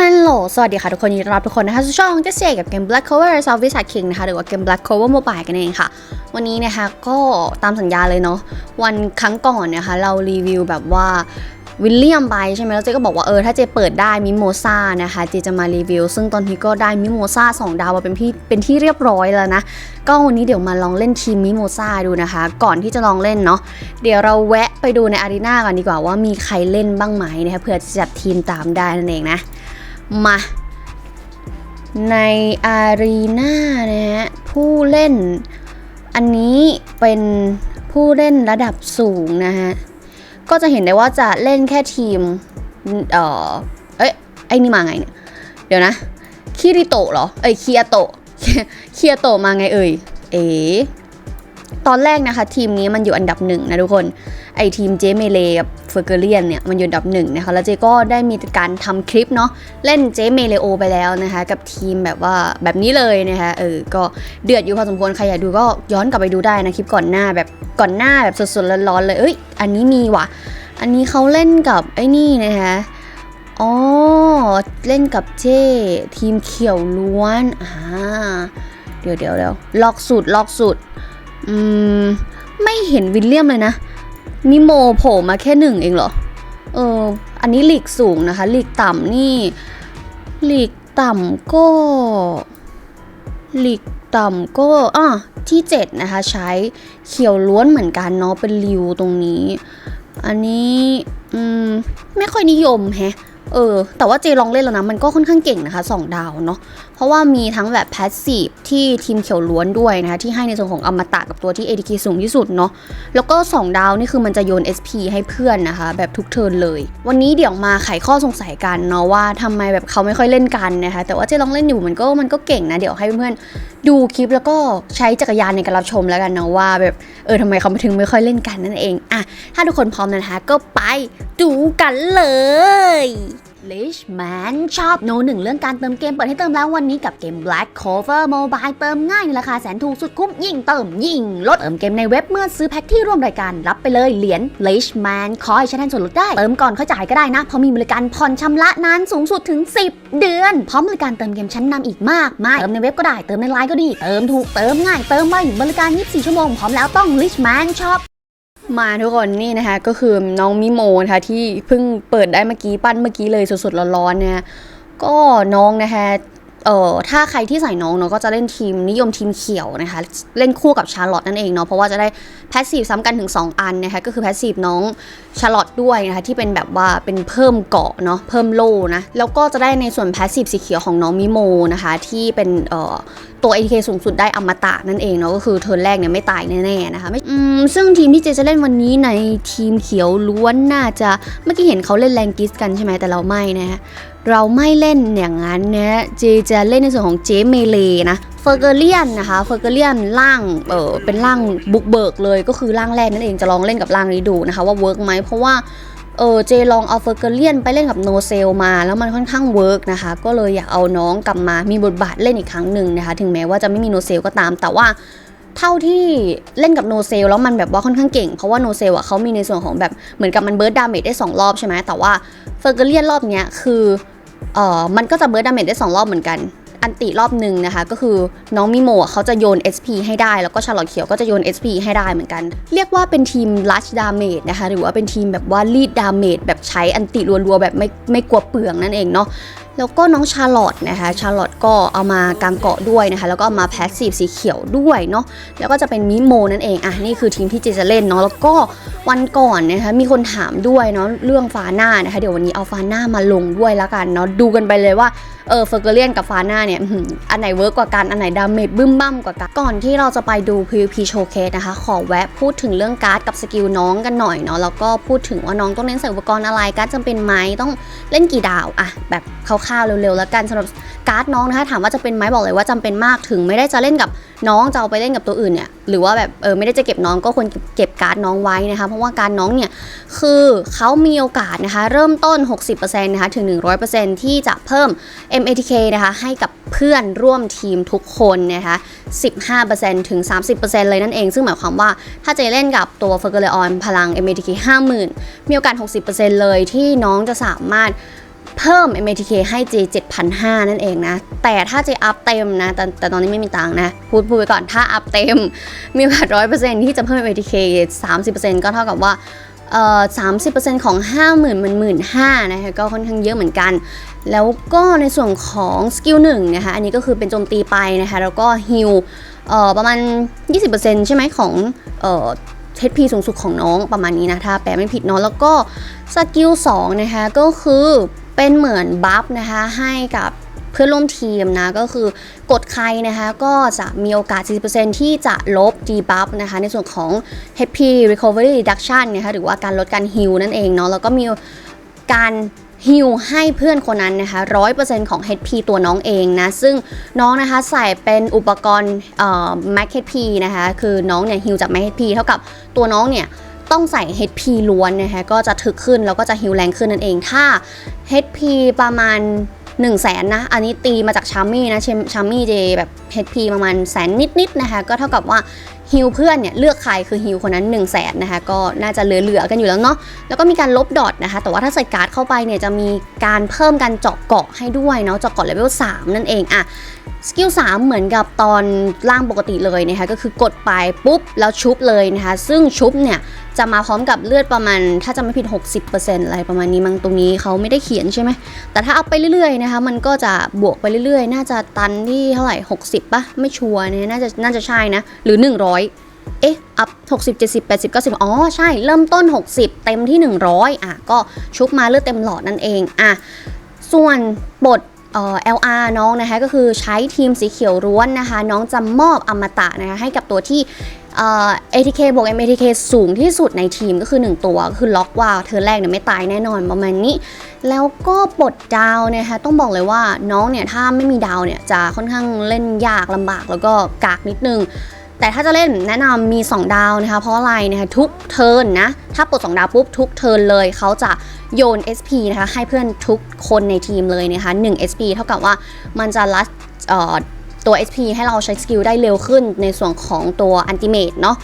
ฮัลโหล สวัสดีค่ะทุกคนยินดีต้อนรับทุกคนนะคะสู่ช่องเจสเจกับเกม Black Cover s o u t h e a s t King นะคะหรือว่าเกม Black Cover Mobile กันเองค่ะ วันนี้นะคะก็ตามสัญญาเลยเนาะวันครั้งก่อนนะคะเรารีวิวแบบว่าวิลเลียมไปใช่ไหมแล้วเจก็บอกว่าเออถ้าเจเปิดได้มิโมซานะคะเจจะมารีวิว ซึ่งตอนนี้ก็ได้มิโมซา2ดาวมาเป็นพี่เป็นที่เรียบร้อยแล้วนะ ก็วันนี้เดี๋ยวมาลองเล่นทีมมิโมซาดูนะคะ ก่อนที่จะลองเล่นเนาะเดี๋ยวเราแวะไปดูในอารีนากันดีกว่าว่ามีใครเล่นบ้างไหมนะคะเผื่อจะจัดทีมตามได้นั่นเองนะ มา ในอารีนานะฮะผู้เล่น อันนี้เป็นผู้เล่นระดับสูงนะฮะ ก็จะเห็นได้ว่าจะเล่นแค่ทีม เอ่อ เอ้ย ไอ้นี่มาไงเนี่ย เดี๋ยวนะ คิริโตะเหรอ เอ้ย เคียโตะ เคียโตะมาไงเอ่ย เอ๋ตอนแรกนะคะ ทีมนี้มันอยู่อันดับหนึ่งนะทุกคน ไอทีมเจเมเลกับเฟอร์เกเรียนเนี่ยมันอยู่อันดับหนึ่งนะคะแล้วเจก็ได้มีการทำคลิปเนาะเล่นเจเมเลโอไปแล้วนะคะกับทีมแบบว่าแบบนี้เลยนะคะเออก็เดือดอยู่พอสมควรใครอยากดูก็ย้อนกลับไปดูได้นะคลิปก่อนหน้าแบบก่อนหน้าแบบสดๆร้อนๆเลยเอ้ยอันนี้มีว่ะ อันนี้เขาเล่นกับไอ้นี่นะคะอ๋อเล่นกับเจทีมเขียวล้วนอ่าเดี๋ยวเดี๋ยวเดี๋ยวล็อกสุดล็อกสุดอืมไม่เห็นวิลเลียมเลยนะ นิโมโผล่มาแค่หนึ่งเองเหรอ เออ อันนี้หลีกสูงนะคะ หลีกต่ำนี่ หลีกต่ำก็ หลีกต่ำก็อะที่ 7 นะคะ ใช้เขียวล้วนเหมือนกันเนาะเป็นริวตรงนี้ อันนี้อืมไม่ค่อยนิยมแฮะ เออ แต่ว่าเจลองเล่นแล้วนะ มันก็ค่อนข้างเก่งนะคะ 2 ดาวเนาะเพราะว่ามีทั้งแบบแพสซีฟที่ทีมเขียวล้วนด้วยนะคะที่ให้ในส่วนของอมตะกับตัวที่ ADK สูงที่สุดเนาะแล้วก็ 2 ดาวนี่คือมันจะโยน SP ให้เพื่อนนะคะ แบบทุกเทิร์นเลย วันนี้เดี๋ยวมาไขข้อสงสัยกันเนาะว่าทำไมแบบเขาไม่ค่อยเล่นกันนะคะแต่ว่าเจลองเล่นอยู่มันก็มันก็เก่งนะ เดี๋ยวให้เพื่อนดูคลิปแล้วก็ใช้จักรยานในการรับชมแล้วกันเนาะว่าแบบเออทำไมเขาถึงไม่ค่อยเล่นกันนั่นเองอะถ้าทุกคนพร้อมนะคะก็ไปดูกันเลย Lish Man ชอบโนหนึ่งเรื่องการเติมเกมเปิดให้เติมแล้ววันนี้กับเกม Black Cover Mobile เติมง่ายในราคาแสนถูกสุดคุ้มยิ่งเติมยิ่งลดเติมเกมในเว็บเมื่อซื้อแพ็คที่ร่วมรายการ รับไปเลยเหรียญ Lish Man คอยใช้แทนส่วนลดได้ เติมก่อนเขาจ่ายก็ได้นะ เพราะมีบริการผ่อนชำระนานสูงสุดถึง 10 เดือน พร้อมบริการเติมเกมชั้นนำอีกมากมายเติมในเว็บก็ได้เติมในไลน์ก็ดี เติมถูกเติมง่ายเติมไวบริการ 24 ชั่วโมงพร้อมแล้วต้อง Lish Man Shop มาทุกคนนี่นะคะก็คือน้องมิโมนะคะที่เพิ่งเปิดได้เมื่อกี้ปั้นเมื่อกี้เลยสดๆร้อนๆเนี่ยก็น้องนะคะ เอ่อถ้าใครที่ใส่น้องเนาะก็จะเล่นทีมนิยมทีมเขียวนะคะ เล่นคู่กับชาร์ลอตนั่นเองเนาะเพราะว่าจะได้แพสซีฟซ้ำกันถึง 2 อันนะคะก็คือแพสซีฟน้องชาร์ลอตด้วยนะคะที่เป็นแบบว่าเป็นเพิ่มเกาะเนาะเพิ่มโล่นะแล้วก็จะได้ในส่วนแพสซีฟสีเขียวของน้องมิโมนะคะที่เป็นเอ่อตัว ATK สูงสุดได้อมตะนั่นเองเนาะก็คือเทิร์นแรกเนี่ยไม่ตายแน่ๆนะคะไม่อืมซึ่งทีมที่เจจะเล่นวันนี้ในทีมเขียวล้วนน่าจะเมื่อกี้เห็นเขาเล่นแรงกิสกันใช่ไหมแต่เราไม่นะฮะ เราไม่เล่นอย่างนั้นนะเจจะเล่นในส่วนของเจเมเลนะเฟอร์เกเลียนนะคะเฟอร์เกเลียนล่างเออเป็นล่างบุกเบิกเลยก็คือล่างแรกนั่นเองจะลองเล่นกับล่างนี้ดูนะคะว่าเวิร์กไหมเพราะว่าเออเจลองเอาเฟอร์เกเลียนไปเล่นกับโนเซลมา แล้วมันค่อนข้างเวิร์กนะคะ ก็เลยอยากเอาน้องกลับมามีบทบาทเล่นอีกครั้งหนึ่งนะคะ ถึงแม้ว่าจะไม่มีโนเซลก็ตาม แต่ว่าเท่าที่เล่นกับโนเซลแล้วมันแบบว่าค่อนข้างเก่ง เพราะว่าโนเซลอะเขามีในส่วนของแบบเหมือนกับมันเบิร์ดดาเมจได้ 2 รอบใช่ไหมแต่ว่าเฟอร์เกเลียนรอบเนี้ยคือ เออมันก็จะเบิร์ดดาเมจได้2รอบเหมือนกัน อันติรอบหนึ่งนะคะ ก็คือน้องมิโมะเขาจะโยน SP ให้ได้ แล้วก็ชาลอตเขียวก็จะโยน SP ให้ได้เหมือนกัน เรียกว่าเป็นทีมลัชดาเมจนะคะ หรือว่าเป็นทีมแบบว่าลีดดาเมจแบบใช้อันติรัวๆแบบไม่ไม่กลัวเปลืองนั่นเองเนาะ แล้วก็น้องชาร์ลอตนะคะ ชาร์ลอตก็เอามากางเกาะด้วยนะคะ แล้วก็เอามาแพสซีฟสีเขียวด้วยเนาะ แล้วก็จะเป็นมิโมนั่นเอง อะ นี่คือทีมที่เจจะเล่นเนาะ แล้วก็วันก่อนนะคะ มีคนถามด้วยเนาะเรื่องฟาน่านะคะ เดี๋ยววันนี้เอาฟาน่ามาลงด้วยแล้วกันเนาะ ดูกันไปเลยว่า เออเฟอร์เกเลียนกับฟาน่าเนี่ย อันไหนเวิร์กกว่ากัน อันไหนดาเมจบึ้มบ้ามกว่ากัน ก่อนที่เราจะไปดู PVP Showcase นะคะ ขอแวะพูดถึงเรื่องการ์ดกับสกิลน้องกันหน่อยเนาะ แล้วก็พูดถึงว่าน้องต้องเน้นใส่อุปกรณ์อะไร การ์ดจำเป็นไหมต้องเล่นกี่ดาวอะแบบคร่าวๆเร็วๆแล้วกันสำหรับการ์ดน้องนะคะถามว่าจะเป็นไหมบอกเลยว่าจำเป็นมากถึงไม่ได้จะเล่นกับน้องจะเอาไปเล่นกับตัวอื่นเนี่ยหรือว่าแบบเออไม่ได้จะเก็บน้องก็ควรเก็บการ์ดน้องไว้นะคะเพราะว่าการ์ดน้องเนี่ยคือเขามีโอกาสนะคะเริ่มต้น 60%นะคะถึง 100%ที่จะเพิ่ม MATK นะคะให้กับเพื่อนร่วมทีมทุกคนนะคะ15%ถึง 30%เลยนั่นเอง ซึ่งหมายความว่าถ้าเจเล่นกับตัวเฟอร์เกเลออนพลัง MATK 50,000 มีโอกาส 60%เลยที่น้องจะสามารถ เพิ่ม MATK ให้ J 7,500 นั่นเองนะ แต่ถ้า J อัพเต็มนะ แต่แต่ตอนนี้ไม่มีตังนะ พูดพูดไปก่อนถ้าอัพเต็ม มีโอกาส100%ที่จะเพิ่ม MATK 30%ก็เท่ากับว่าเอ่อ30%ของ 50,000มัน15,000นะคะก็ค่อนข้างเยอะเหมือนกัน แล้วก็ในส่วนของสกิลหนึ่งนะคะอันนี้ก็คือเป็นโจมตีไปนะคะแล้วก็ฮิลเอ่อประมาณ 20%ใช่ไหมของเอ่อ HP สูงสุดของน้องประมาณนี้นะ ถ้าแปลไม่ผิดเนาะแล้วก็สกิล2นะคะก็คือ เป็นเหมือนบัฟนะคะให้กับเพื่อนร่วมทีมนะก็คือกดใครนะคะก็จะมีโอกาส 40%ที่จะลบ debuff นะคะในส่วนของ HP recovery reduction นะคะหรือว่าการลดการฮิลนั่นเองเนาะแล้วก็มีการฮิลให้เพื่อนคนนั้นนะคะ100%ของ HP ตัวน้องเองนะ ซึ่งน้องนะคะใส่เป็นอุปกรณ์เอ่อ Mac HP นะคะ คือน้องเนี่ยฮิลจาก Mac HP เท่ากับตัวน้องเนี่ย ต้องใส่ HP ล้วนนะคะก็จะถึกขึ้นแล้วก็จะฮิลแรงขึ้นนั่นเอง ถ้า HP ประมาณ1 0 0 0 0แสนนะ อันนี้ตีมาจากชามี่นะชามี่เจแบบ HP ประมาณแสนนิดๆนะคะก็เท่ากับว่าฮิลเพื่อนเนี่ยเลือกใครคือฮิลคนนั้น1 0 0 0 0แสนนะคะก็น่าจะเหลือๆกันอยู่แล้วเนาะแล้วก็มีการลบดอทนะคะ แต่ว่าถ้าใส่การ์ดเข้าไปเนี่ยจะมีการเพิ่มการเจาะเกาะให้ด้วยเนาะเจาะเกาะเลเวล3นั่นเองอะ สกิล3เหมือนกับตอนล่างปกติเลยนะคะก็คือกดไปปุ๊บแล้วชุบเลยนะคะซึ่งชุบเนี่ยจะมาพร้อมกับเลือดประมาณ ถ้าจะไม่ผิด 60%อะไรประมาณนี้มั้งตรงนี้เขาไม่ได้เขียนใช่ไหมแต่ถ้าเอาไปเรื่อยๆนะคะมันก็จะบวกไปเรื่อยๆ น่าจะตันที่เท่าไหร่ 60ปะไม่ชัวร์เนี่ยน่าจะน่าจะใช่นะหรือ 100 เอ๊ะอัพ60 70 80 90อ๋อใช่เริ่มต้น 60 เต็มที่ 100 อะก็ชุบมาเลือดเต็มหลอดนั่นเองอะส่วนบท เอ่อ LR น้องนะคะก็คือใช้ทีมสีเขียวร้วนนะคะ น้องจะมอบอมตะนะคะให้กับตัวที่เอ่อ ATK บวก MATK สูงที่สุดในทีมก็คือ 1 ตัวคือล็อกว่าเธอแรกเนี่ยไม่ตายแน่นอนประมาณนี้ แล้วก็ปลดดาวนะคะต้องบอกเลยว่าน้องเนี่ยถ้าไม่มีดาวเนี่ยจะค่อนข้างเล่นยากลำบากแล้วก็กากนิดนึง แต่ถ้าจะเล่นแนะนำมี 2 ดาวนะคะ เพราะอะไรนะคะทุกเทิร์นนะ ถ้าปลด2ดาวปุ๊บทุกเทิร์นเลยเขาจะโยน SP นะคะให้เพื่อนทุกคนในทีมเลยนะคะ1 SP เท่ากับว่ามันจะลัดตัว SP ให้เราใช้สกิลได้เร็วขึ้นในส่วนของตัวอันติเมตเนาะ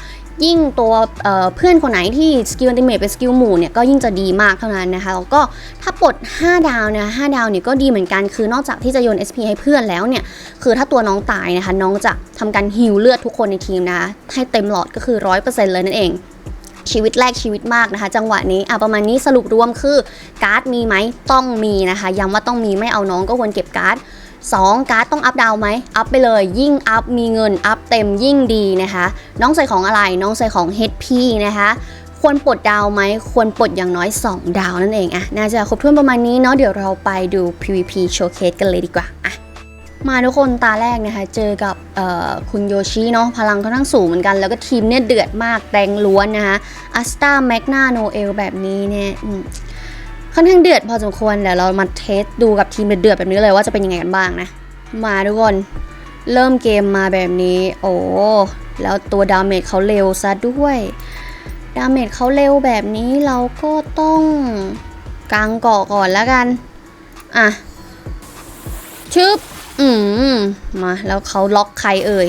ยิ่งตัวเเพื่อนคนไหนที่สกิลอันติเมตเป็นสกิลหมู่เนี่ยก็ยิ่งจะดีมากเท่านั้นนะคะแล้วก็ถ้าปลด 5 ดาวเนี่ย5ดาวเนี่ยก็ดีเหมือนกันคือนอกจากที่จะโยน SP ให้เพื่อนแล้วเนี่ยคือถ้าตัวน้องตายนะคะน้องจะทำการฮิวเลือดทุกคนในทีมนะคะให้เต็มหลอดก็คือ 100%เลยนั่นเองชีวิตแรกชีวิตมากนะคะ จังหวะนี้อะประมาณนี้สรุปรวมคือการ์ดมีไหมต้องมีนะคะย้ำว่าต้องมีไม่เอาน้องก็ควรเก็บการ์ด 2 การ์ดต้องอัพดาวไหมอัพไปเลย ยิ่งอัพมีเงินอัพเต็มยิ่งดีนะคะ น้องใส่ของอะไรน้องใส่ของ HP นะคะควรปลดดาวไหมควรปลดอย่างน้อย 2 ดาวนั่นเองอะน่าจะครบถ้วนประมาณนี้เนาะเดี๋ยวเราไปดู PVP Showcase กันเลยดีกว่าอะมาทุกคนตาแรกนะคะ เจอกับคุณโยชิเนาะพลังค่อนข้างสูงเหมือนกัน แล้วก็ทีมเนี่ยเดือดมากแดงล้วนนะคะอัสตาแมกนาโนเอลแบบนี้เนี่ย ค่อนข้างเดือดพอสมควรเดี๋ยวเรามาเทสดูกับทีมเดือดๆแบบนี้เลยว่าจะเป็นยังไงกันบ้างนะ มาทุกคน เริ่มเกมมาแบบนี้ โอ้แล้วตัวดาเมจเขาเร็วซะด้วย ดาเมจเขาเร็วแบบนี้เราก็ต้องกางเกาะก่อนแล้วกัน อะ ชึบ อืม มา แล้วเขาล็อกใครเอ่ย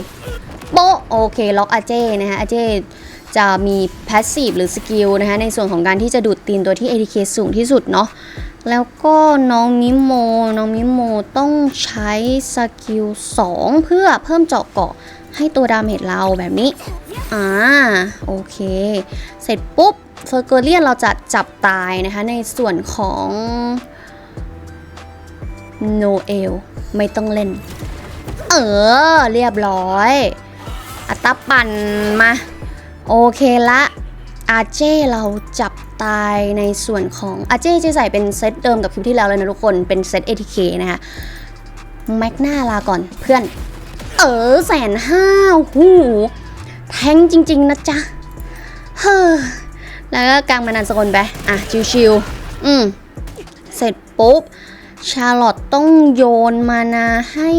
โปะโอเค ล็อกอาเจ้ นะฮะ อาเจ้ จะมีแพสซีฟหรือสกิลนะคะในส่วนของการที่จะดูดตีนตัวที่ ATK สูงที่สุดเนาะแล้วก็น้องมิโม น้องมิโมต้องใช้สกิล 2 เพื่อเพิ่มเจาะเกาะให้ตัวดาเมจเราแบบนี้ อ่า โอเค เสร็จปุ๊บเฟอร์เกอร์เลียนเราจะจับตายนะคะในส่วนของโนเอลไม่ต้องเล่น เออ เรียบร้อย อัตาปั่นมา โอเคละอาเจ้เราจับตายในส่วนของอาเจ้จะใส่เป็นเซตเดิมกับคลิปที่แล้วเลยนะทุกคนเป็นเซต ATK นะคะแม็กหน้าลาก่อนเพื่อน เออแสนห้าหูแทงจริง ๆ นะจ๊ะ เฮ้อแล้วก็กางมานันสกลไป อะ ชิวๆอืม เสร็จปุ๊บ ชาร์ลอตต้องโยนมานาให้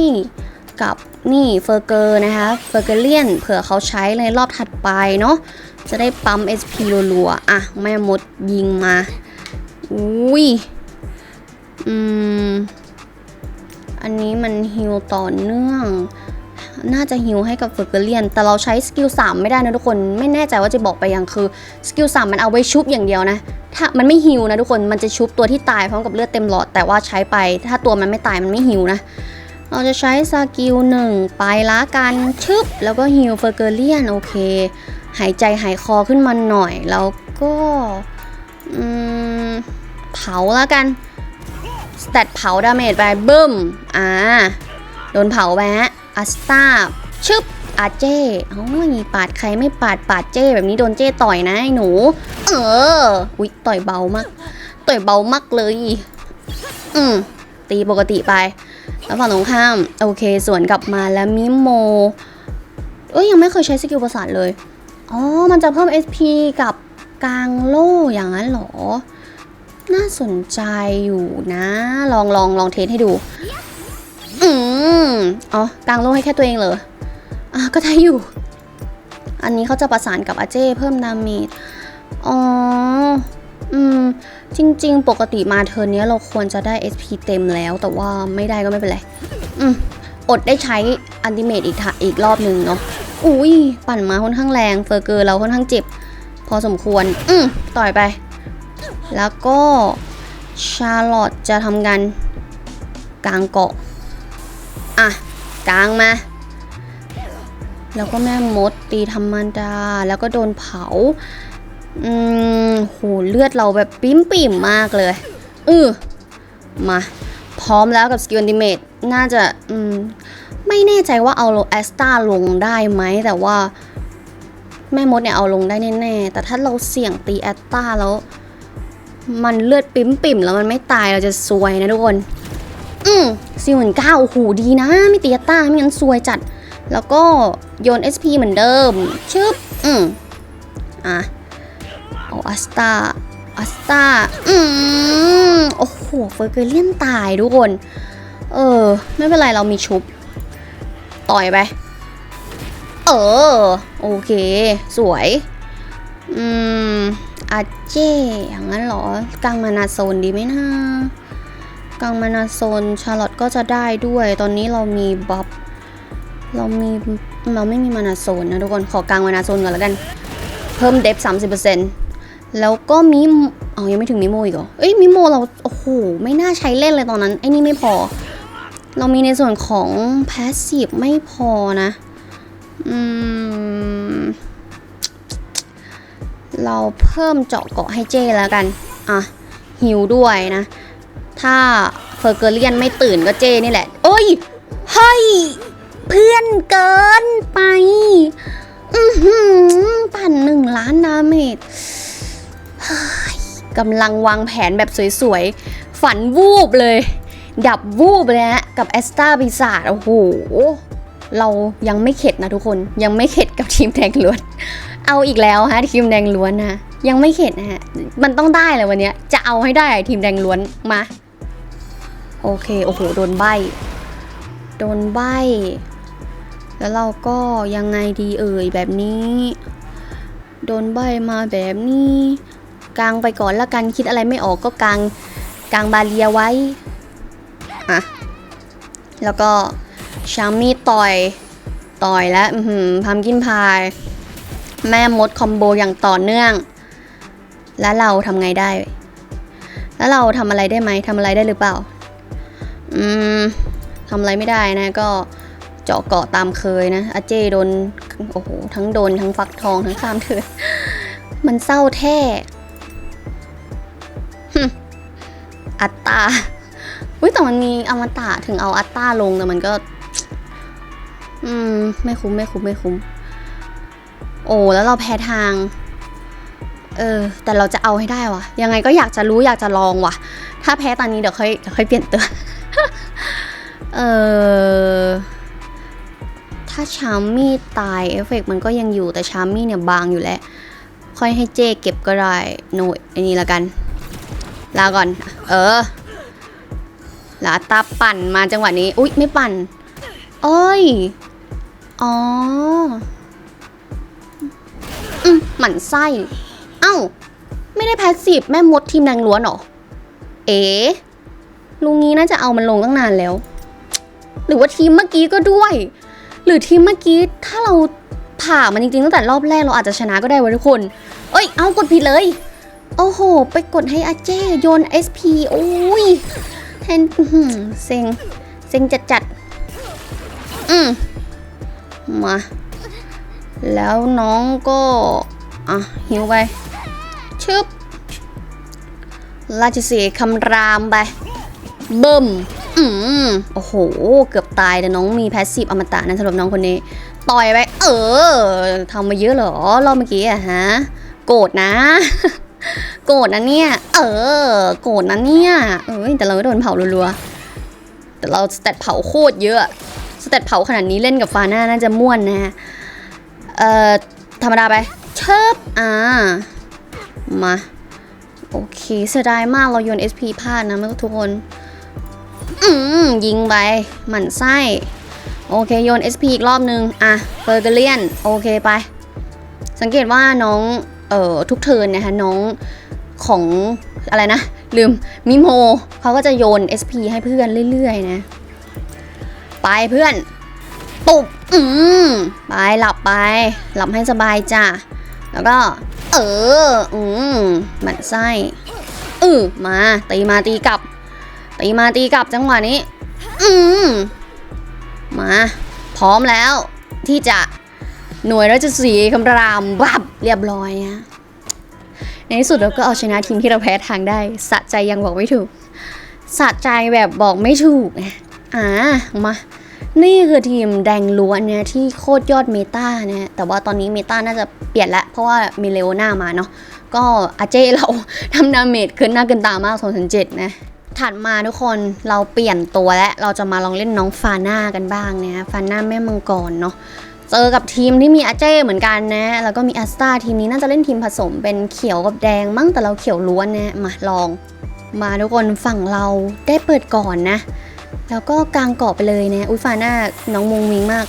กับ นี่เฟอร์เกอร์นะคะเฟอร์เกอรเลียนเผื่อเขาใช้ในรอบถัดไปเนาะจะได้ปั๊ม SP รัวๆ อะ แม่มดยิงมาอุ้ยอืม อันนี้มันฮิวต่อเนื่อง น่าจะฮิวให้กับเฟอร์เกเลียน แต่เราใช้สกิล3ไม่ได้นะทุกคน ไม่แน่ใจว่าจะบอกไปยังคือสกิล3มันเอาไว้ชุบอย่างเดียวนะ ถ้ามันไม่ฮิวนะทุกคน มันจะชุบตัวที่ตายพร้อมกับเลือดเต็มหลอด แต่ว่าใช้ไป ถ้าตัวมันไม่ตายมันไม่ฮิวนะ เราจะใช้สกิลหนึ่งไปละกันชึบ แล้วก็ฮิวเฟอร์เกเลียนโอเค หายใจหายคอขึ้นมาหน่อย แล้วก็เผาแล้วกันสเตตเผาดาเมจไปบึ้ม อ่า โดนเผาไปฮะอัสตาชึบอาเจ้เอ้ยปาดใครไม่ปาดปาดเจ้แบบนี้โดนเจ้ต่อยนะไอ้หนู เออ อุ๊ย ต่อยเบามาก ต่อยเบามากเลย อืมตีปกติไป แล้วฝั่งตรงข้าม โอเคสวนกลับมาแล้วมิโม เอ้ยยังไม่เคยใช้สกิลประสาทเลย อ๋อ มันจะเพิ่ม SP กับกลางโล่อย่างนั้นเหรอ น่าสนใจอยู่นะ ลองลองลองเทสให้ดู อืมอ๋อกลางโล่ให้แค่ตัวเองเหรอ อะก็ได้อยู่ อันนี้เขาจะประสานกับอาเจ้เพิ่มดาเมจ อ๋อ อืม จริง ๆ ปกติมาเทิร์นเนี้ยเราควรจะได้ SP เต็มแล้ว แต่ว่าไม่ได้ก็ไม่เป็นไร อืม อดได้ใช้อันติเมตอีกทะอีกรอบหนึ่งเนาะ อุ้ย ปั่นมาค่อนข้างแรง เฟอร์เกอร์เราค่อนข้างเจ็บ พอสมควร อืม ต่อยไป แล้วก็ชาร์ลอตจะทำการกลางเกาะ อะ กลางมา แล้วก็แม่มดตีธรรมดา แล้วก็โดนเผา อืมโหเลือดเราแบบปิ้มปิ่มมากเลยอือมาพร้อมแล้วกับสกิล u ิเมตน่าจะอืมไม่แน่ใจว่าเอาแอสตาลงได้ไหมแต่ว่า แม่มดเนี่ยเอาลงได้แน่ๆแต่ถ้าเราเสี่ยงตีแอสตาแล้ว มันเลือดปิ้มปิ่มแล้วมันไม่ตายเราจะซวยนะทุกคน อืมสี่หมื่นเก้าโอ้โหดีนะ ไม่ตีแอสตาไม่งั้นซวยจัด แล้วก็โยน SP เหมือนเดิมชึบอืมอะ เอาอัสตาอัสตาอืมโอ้โหเฟอร์เกเลียนตายทุกคน เออ ไม่เป็นไรเรามีชุบ ต่อยไป เออ โอเค สวย อืม อาเจอย่างนั้นเหรอ กลางมานาโซนดีไหมนะกลางมานาโซนชาร์ลอตก็จะได้ด้วย ตอนนี้เรามีบัฟเรามี เราไม่มีมานาโซนนะทุกคน ขอกลางมานาโซนก่อนแล้วกัน เพิ่มเดฟ30% แล้วก็มีอ๋อยังไม่ถึงมิโมอีกเหรอ เอ้ยมิโมเราโอ้โหไม่น่าใช้เล่นเลยตอนนั้นไอ้นี่ไม่พอ เรามีในส่วนของแพสซีฟไม่พอนะ อืม เราเพิ่มเจาะเกาะให้เจ้แล้วกัน อะหิวด้วยนะ ถ้าเฟอร์เกอเลียนไม่ตื่นก็เจ้นี่แหละ โอ้ยเฮ้ยเพื่อนเกินไป อือหือ ปั่นหนึ่งล้านดาเมจ กำลังวางแผนแบบสวยๆ ฝันวูบเลย ดับวูบเลยฮะกับแอสตาปีศาจโอ้โห เรายังไม่เข็ดนะทุกคนยังไม่เข็ดกับทีมแดงล้วน เอาอีกแล้วฮะทีมแดงล้วนนะยังไม่เข็ดนะฮะ มันต้องได้เลยวันนี้จะเอาให้ได้ทีมแดงล้วนมา โอเค โอ้โห โดนใบ โดนใบ แล้วเราก็ยังไงดีเอ่ยแบบนี้ โดนใบมาแบบนี้ กางไปก่อนละกันคิดอะไรไม่ออกก็กางกางบาเลียไว้อะแล้วก็ชามีต่อยต่อยแล้วพัมกินพาย แม่มดคอมโบอย่างต่อเนื่อง แล้วเราทำไงได้ แล้วเราทำอะไรได้ไหมทำอะไรได้หรือเปล่า อืมทำอะไรไม่ได้นะก็เจาะเกาะตามเคยนะอาเจโดน โอ้โห ทั้งโดน ทั้งฟักทองทั้งข้ามเถื่อนมันเศร้าแท้ อัตตาอุ้ยแต่มันมีอมตะถึงเอาอัตตาลงแต่มันก็ อืม ไม่คุ้มไม่คุ้มไม่คุ้ม โอ้แล้วเราแพ้ทาง เออ แต่เราจะเอาให้ได้วะยังไงก็อยากจะรู้อยากจะลองวะถ้าแพ้ตอนนี้เดี๋ยวค่อยเดี๋ยวค่อยเปลี่ยนตัวเออถ้าชาร์มี่ตายเอฟเฟกต์มันก็ยังอยู่แต่ชาร์มี่เนี่ยบางอยู่แล้ว ค่อยให้เจเก็บก็ได้โน่อันนี้ละกัน ลาก่อน เออ ลาตาปั่นมาจังหวะนี้ อุ๊ย ไม่ปั่นเอ้ย อ๋อ อืมหมั่นไส้ เอ้า ไม่ได้แพสซีฟแม่มดทีมแดงล้วนหรอ เอ๋ลุงนี้น่าจะเอามันลงตั้งนานแล้ว หรือว่าทีมเมื่อกี้ก็ด้วย หรือทีมเมื่อกี้ถ้าเราผ่ามันจริงๆตั้งแต่รอบแรกเราอาจจะชนะก็ได้ว้ยทุกคน เอ้ย เอากดผิดเลย โอ้โห ไปกดให้อาเจโยน SP โอ้ยแทนอื้อหือเซ็ง เซ็งจัดจัดอืมมา แล้วน้องก็ อะ หิวไป ชึบราชสีคำรามไปเบิ่มอืมโอ้โห เกือบตายแต่น้องมีแพสซีฟอมตะนะสำหรับน้องคนนี้ ต่อยไป เออทำมาเยอะเหรอ รอบเมื่อกี้อะฮะ โกรธนะ โกรธนะเนี่ย เออ โกรธนะเนี่ย เอ้ยแต่เราก็โดนเผารัวๆ แต่เราสเตตเผาโคตรเยอะ สเตตเผาขนาดนี้เล่นกับฟาน่าน่าจะม่วนนะฮะ เอ่อ ธรรมดาไป เชิบอ่า มา โอเคเสียดายมากเราโยน SP พลาดนะทุกคน อืมยิงไป หมั่นไส้ โอเคโยน SP อีกรอบนึง อะเฟอร์เกเลียน โอเคไป สังเกตว่าน้องเอ่อทุกเทินนะคะน้อง ของอะไรนะ ลืมมิโมเขาก็จะโยน SP ให้เพื่อนเรื่อยๆนะ ไปเพื่อน ตุบอืมไปหลับไป หลับให้สบายจ้ะ แล้วก็ เออ อืมหมันไส้อือมาตีมาตีกลับ ตีมาตีกลับจังหวะนี้ อืมมา พร้อมแล้วที่จะหน่วยราชสีคำรามบับเรียบร้อยนะ ในที่สุดเราก็เอาชนะทีมที่เราแพ้ทางได้ สะใจยังบอกไม่ถูก สะใจแบบบอกไม่ถูกอ่ามา นี่คือทีมแดงล้วนเนี่ยที่โคตรยอดเมตานะแต่ว่าตอนนี้เมตาน่าจะเปลี่ยนล้วเพราะว่ามีเลโอน่ามาเนาะก็อาเจเราทำดาเมจขึ้นหน้าเกินตามาก2007นะถัดมาทุกคนเราเปลี่ยนตัวแล้ว เราจะมาลองเล่นน้องฟาน่ากันบ้างนะฟาน่าแม่มังกรเนาะ เจอกับทีมที่มีอาเจ้เหมือนกันนะ แล้วก็มีอัสตาทีมนี้น่าจะเล่นทีมผสมเป็นเขียวกับแดงมั้งแต่เราเขียวล้วนนะมาลอง มาทุกคนฝั่งเราได้เปิดก่อนนะ แล้วก็กางเกาะไปเลยนะอุ้ยฟาน่าน้องมุงมิงมาก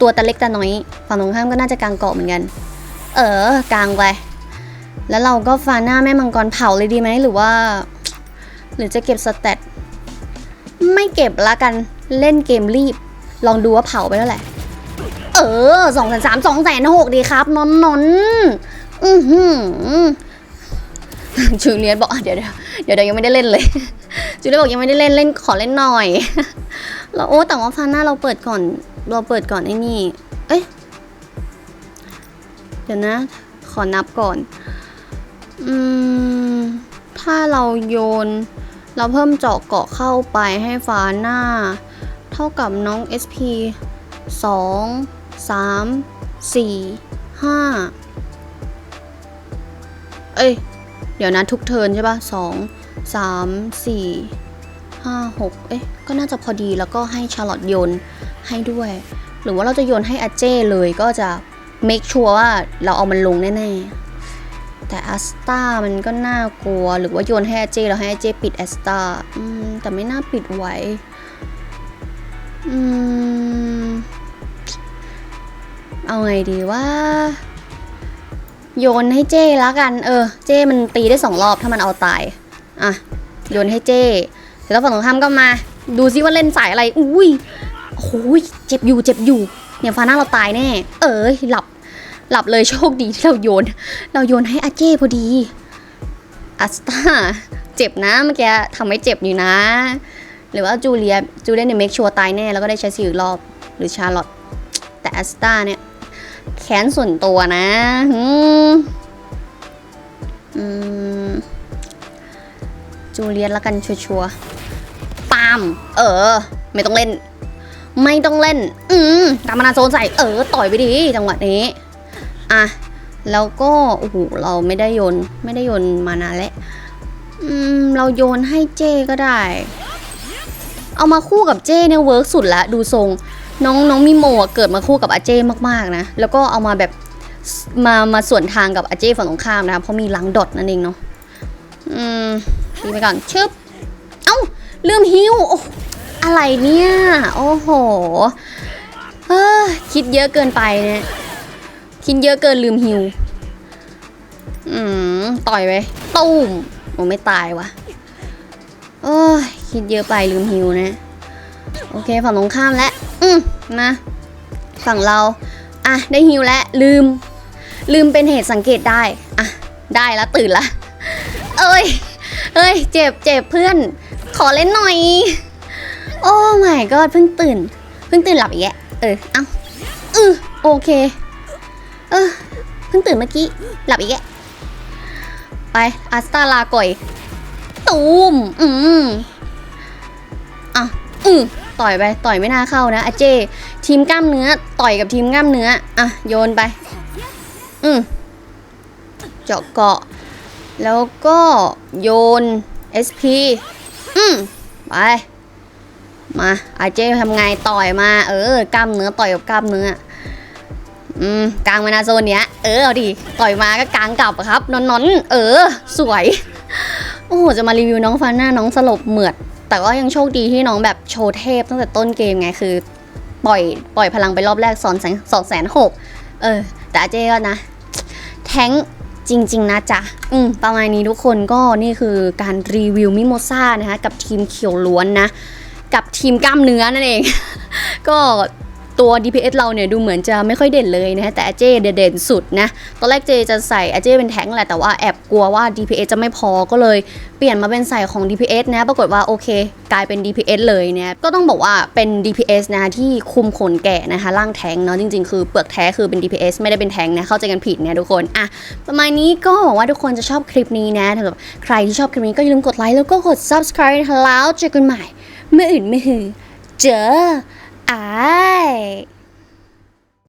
ตัวตะเล็กตะน้อย ฝั่งตรงข้ามก็น่าจะกางเกาะเหมือนกัน เออกางไปแล้วเราก็ฟาน่าแม่มังกรเผาเลยดีไหมหรือว่า หรือจะเก็บสเตตไม่เก็บละกันเล่นเกมรีบ ลองดูว่าเผาไปแล้วแหละ เออสองแสนสามสองแสนหกดีครับนนนนอือหือจูเลียบอกเดี๋ยวเดี๋ยวเดี๋ยวยังไม่ได้เล่นเลยจูเลียบอกยังไม่ได้เล่นเล่นขอเล่นหน่อยแล้วโอ้แต่ว่าฟาน่าเราเปิดก่อน เราเปิดก่อนไอ้นี่ เอ้ยเดี๋ยวนะ ขอนับก่อน อืม ถ้าเราโยน เราเพิ่มเจาะเกาะเข้าไปให้ฟ้าหน้าเท่ากับน้อง SP 2 3 4 5 เอ้ย เดี๋ยวนะทุกเทิร์นใช่ปะ2 3 4 5 6 เอ้ยก็น่าจะพอดีแล้วก็ให้ชาร์ลอตโยนให้ด้วย หรือว่าเราจะโยนให้อาเจ้เลยก็จะ make sure ว่าเราเอามันลงแน่ๆ แต่อัสตามันก็น่ากลัว หรือว่าโยนให้อาเจแล้วให้อาเจปิดแอสตาอืมแต่ไม่น่าปิดไว้ อืม เอาไงดีว่า โยนให้เจ้แล้วกัน เออ เจ้มันตีได้สองรอบถ้ามันเอาตาย อะ โยนให้เจ้เสร็จแล้วฝั่งตรงข้ามก็มา ดูซิว่าเล่นสายอะไร อุ้ยโอ้ยเจ็บอยู่เจ็บอยู่ เนี่ยฟาน่าเราตายแน่ เออหลับ หลับเลยโชคดีที่เราโยน เราโยนให้อาเจ้พอดีอัสตาเจ็บนะเมื่อกี้ทำให้เจ็บอยู่นะ หรือว่าจูเลียจูเลียเนี่ยเมคชัวร์ตายแน่แล้วก็ได้ใช้สีอีกรอบหรือชาร์ลอตแต่อัสตาเนี่ย แค้นส่วนตัวนะอืมจูเลียนละกันชัวร์ๆปาม เออ ไม่ต้องเล่น ไม่ต้องเล่น อืมตามมานาโซนใส่ เออ ต่อยไปดีจังหวะนี้ อะ แล้วก็ โอ้โห เราไม่ได้โยน ไม่ได้โยนมานานแล้วอืม เราโยนให้เจก็ได้ เอามาคู่กับเจเนี่ยเวิร์กสุดละ ดูทรง น้องน้องมิโมะเกิดมาคู่กับอาเจ้มากๆนะ แล้วก็เอามาแบบมามาส่วนทางกับอาเจ้ฝั่งตรงข้ามนะเพราะมีลังดอทนั่นเองเนาะอืมดีไปก่อนชึบเอ้าลืมฮิวโอ้อะไรเนี่ยโอ้โหเออคิดเยอะเกินไปเนี่ยคิดเยอะเกินลืมฮิวอืมต่อยไปตุ้มโอ้ไม่ตายวะโอ้ยคิดเยอะไปลืมฮิวนะ โอเคฝั่งตรงข้ามแล้ว อืมมาฝั่งเรา อะ ได้ฮิวแล้วลืม ลืมเป็นเหตุสังเกตได้ อะ ได้แล้วตื่นละ เอ้ย เอ้ย เจ็บเจ็บเพื่อน ขอเล่นหน่อย โอ้ my god เพิ่งตื่น เพิ่งตื่นหลับอีกแยะเออ เอ้าเออโอเค เออ เพิ่งตื่นเมื่อกี้ หลับอีกแยะไปอัสตาลาก่อย ตูม อืมอะอืม ต่อยไปต่อยไม่น่าเข้านะอาเจ ทีมกล้ามเนื้อ ต่อยกับทีมกล้ามเนื้ออะโยนไป อืมเจาะเกาะ แล้วก็โยน SP อืมไปมาอาเจทำไงต่อยมา เออกล้ามเนื้อต่อยกับกล้ามเนื้ออืมกลางมานาโซนเนี้ยเออเอาดิต่อยมาก็กลางกลับครับนอนนอนเออ สวย โอ้โหจะมารีวิวน้องฟาน่าน้องสลบเหมือด แต่ก็ยังโชคดีที่น้องแบบโชว์เทพตั้งแต่ต้นเกมไงคือ ปล่อยปล่อยพลังไปรอบแรกสอนแสนสองแสนหกเออ แต่อาเจก็นะ แท้งจริง ๆ นะจ๊ะ อืม ประมาณนี้ทุกคนก็นี่คือการรีวิวมิโมซ่านะคะ กับทีมเขียวล้วนนะ กับทีมกล้ามเนื้อนั่นเอง ก็ ตัว DPS เราเนี่ยดูเหมือนจะไม่ค่อยเด่นเลยนะฮะแต่อาเจเด่นสุดนะตอนแรกเจจะใส่อาเจเป็นแทงแหละแต่ว่าแอบกลัวว่า DPS จะไม่พอก็เลยเปลี่ยนมาเป็นใส่ของ DPS นะปรากฏว่าโอเค กลายเป็น DPS เลยเนี่ยก็ต้องบอกว่าเป็น DPS นะที่คุมขนแกะนะคะร่างแทงเนาะจริงๆ คือเปลือกแท้คือเป็น DPS ไม่ได้เป็นแทงนะเข้าใจกันผิดนี่ยทุกคนอะประมาณนี้ก็หวังว่าทุกคนจะชอบคลิปนี้นะถ้าเกิดใครที่ชอบคลิปนี้ก็อย่าลืมกดไลค์แล้วก็กด subscribe แล้วเจอกันใหม่เมื่ออื่นไม่หือเจอ ไอาย